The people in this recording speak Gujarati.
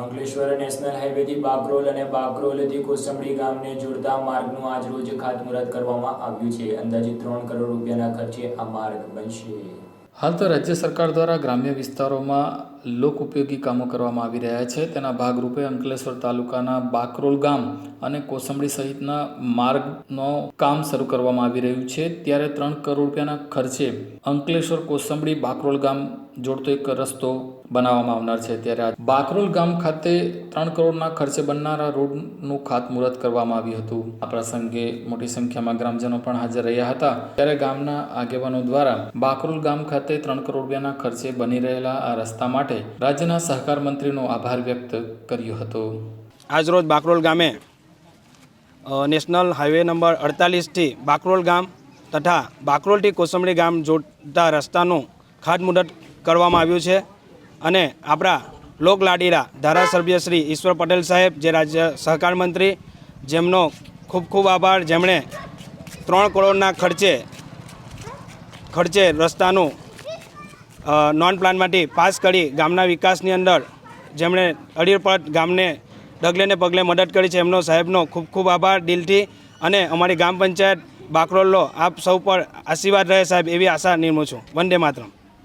અંકલેશ્વર નેશનલ હાઈવેથી બાકરોલ અને બાગરોલથી કોસંબડી ગામને જોડતા માર્ગનું આજરોજ ખાતમુહૂર્ત કરવામાં આવ્યું છે. અંદાજિત ત્રણ કરોડ રૂપિયાના ખર્ચે આ માર્ગ બનશે. હાલ તો રાજ્ય સરકાર દ્વારા ગ્રામ્ય વિસ્તારોમાં લોક ઉપયોગી કામો કરવામાં આવી રહ્યા છે. તેના ભાગરૂપે અંકલેશ્વર તાલુકાના બાકરોલ ગામ અને કોસંબડી સહિતના માર્ગનો કામ શરૂ કરવામાં આવી રહ્યું છે. ત્યારે ત્રણ કરોડ રૂપિયાના ખર્ચે અંકલેશ્વર, કોસંબડી, બાકરોલ ગામ જોડતો એક રસ્તો બનાવવામાં આવનાર છે. ત્યારે બાકરોલ ગામ ખાતે ત્રણ કરોડના ખર્ચે બનનારા રોડનું ખાતમુહૂર્ત કરવામાં આવ્યું હતું. આ પ્રસંગે મોટી સંખ્યામાં ગ્રામજનો પણ હાજર રહ્યા હતા. ત્યારે ગામના આગેવાનો દ્વારા બાકરોલ ગામ ખાતે ત્રણ કરોડ રૂપિયાના ખર્ચે બની રહેલા આ રસ્તા માટે રાજ્યના સહકાર મંત્રીનો આભાર વ્યક્ત કર્યો હતો. આજરોજ બાકરોલ ગામે નેશનલ હાઈવે નંબર અડતાલીસથી બાકરોલ ગામ તથા બાકરોલથી કોસંબડી ગામ જોડતા રસ્તાનું ખાતમુહૂર્ત કરવામાં આવ્યું છે. અને આપણા લોકલાડીલા ધારાસભ્ય શ્રી ઈશ્વર પટેલ સાહેબ, જે રાજ્ય સહકાર મંત્રી, જેમનો ખૂબ ખૂબ આભાર. જેમણે ત્રણ કરોડના ખર્ચે ખર્ચે રસ્તાનું નોન પ્લાનમાંથી પાસ કરી ગામના વિકાસની અંદર જેમણે અડીરપટ ગામને ડગલેને પગલે મદદ કરી છે, એમનો સાહેબનો ખૂબ ખૂબ આભાર દિલથી. અને અમારી ગ્રામ પંચાયત બાકરોલનો આપ સૌ પર આશીર્વાદ રહે સાહેબ, એવી આશા નિર્મું છું. વંદે માતરમ.